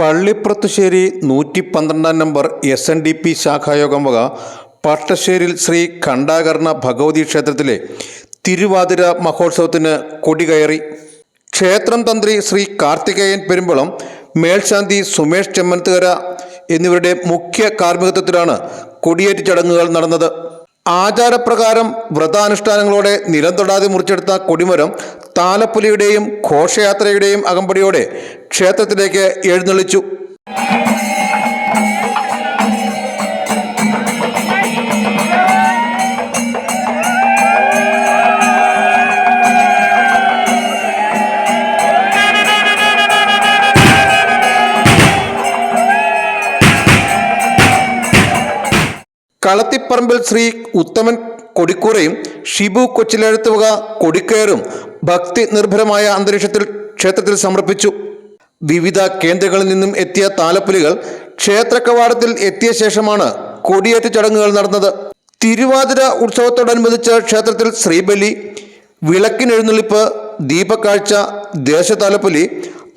പള്ളിപ്പുറത്തുശ്ശേരി നൂറ്റി പന്ത്രണ്ടാം number S N D P ശാഖായോഗം വക പട്ടശ്ശേരിൽ ശ്രീ ഖണ്ഡാകർണ ഭഗവതി ക്ഷേത്രത്തിലെ തിരുവാതിര മഹോത്സവത്തിന് കൊടികയറി. ക്ഷേത്രം തന്ത്രി ശ്രീ കാർത്തികേയൻ പെരുമ്പളം മേൽശാന്തി സുമേഷ് ചെമ്മൻതുകര എന്നിവരുടെ മുഖ്യ കാർമ്മികത്വത്തിലാണ് കൊടിയേറ്റ് ചടങ്ങുകൾ നടന്നത്. ആചാരപ്രകാരം വ്രതാനുഷ്ഠാനങ്ങളോടെ നിലം തൊടാതെ മുറിച്ചെടുത്ത കൊടിമരം താലപ്പുലിയുടെയും ഘോഷയാത്രയുടെയും അകമ്പടിയോടെ ക്ഷേത്രത്തിലേക്ക് എഴുന്നള്ളിച്ചു. കളത്തിപ്പറമ്പിൽ ശ്രീ ഉത്തമൻ കൊടിക്കൂറയും ഷിബു കൊച്ചിലെഴുത്തുക കൊടിക്കേറും ഭക്തി നിർഭരമായ അന്തരീക്ഷത്തിൽ ക്ഷേത്രത്തിൽ സമർപ്പിച്ചു. വിവിധ കേന്ദ്രങ്ങളിൽ നിന്നും എത്തിയ താലപ്പൊലികൾ ക്ഷേത്ര കവാടത്തിൽ എത്തിയ ശേഷമാണ് കൊടിയേറ്റ ചടങ്ങുകൾ നടന്നത്. തിരുവാതിര ഉത്സവത്തോടനുബന്ധിച്ച് ക്ഷേത്രത്തിൽ ശ്രീബലി വിളക്കിനെഴുന്നള്ളിപ്പ് ദീപക്കാഴ്ച ദേശതാലപ്പൊലി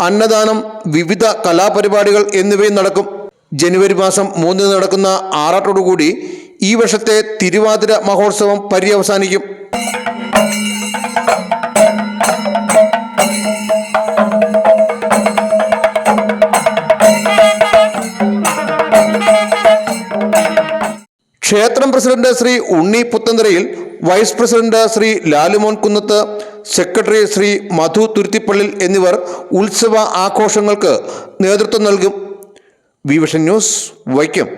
അന്നദാനം വിവിധ കലാപരിപാടികൾ എന്നിവയും നടക്കും. ജനുവരി മാസം മൂന്നിന് നടക്കുന്ന ആറാട്ടോടുകൂടി ഈ വർഷത്തെ തിരുവാതിര മഹോത്സവം പര്യവസാനിക്കും. ക്ഷേത്രം president Sri Unni Puthentharayil vice president Sri Lalumon Kunnath secretary Sri Madhu Thuruthippallil എന്നിവർ ഉത്സവ ആഘോഷങ്ങൾക്ക് നേതൃത്വം നൽകും. വിവിഷൻ ന്യൂസ് വൈക്കം.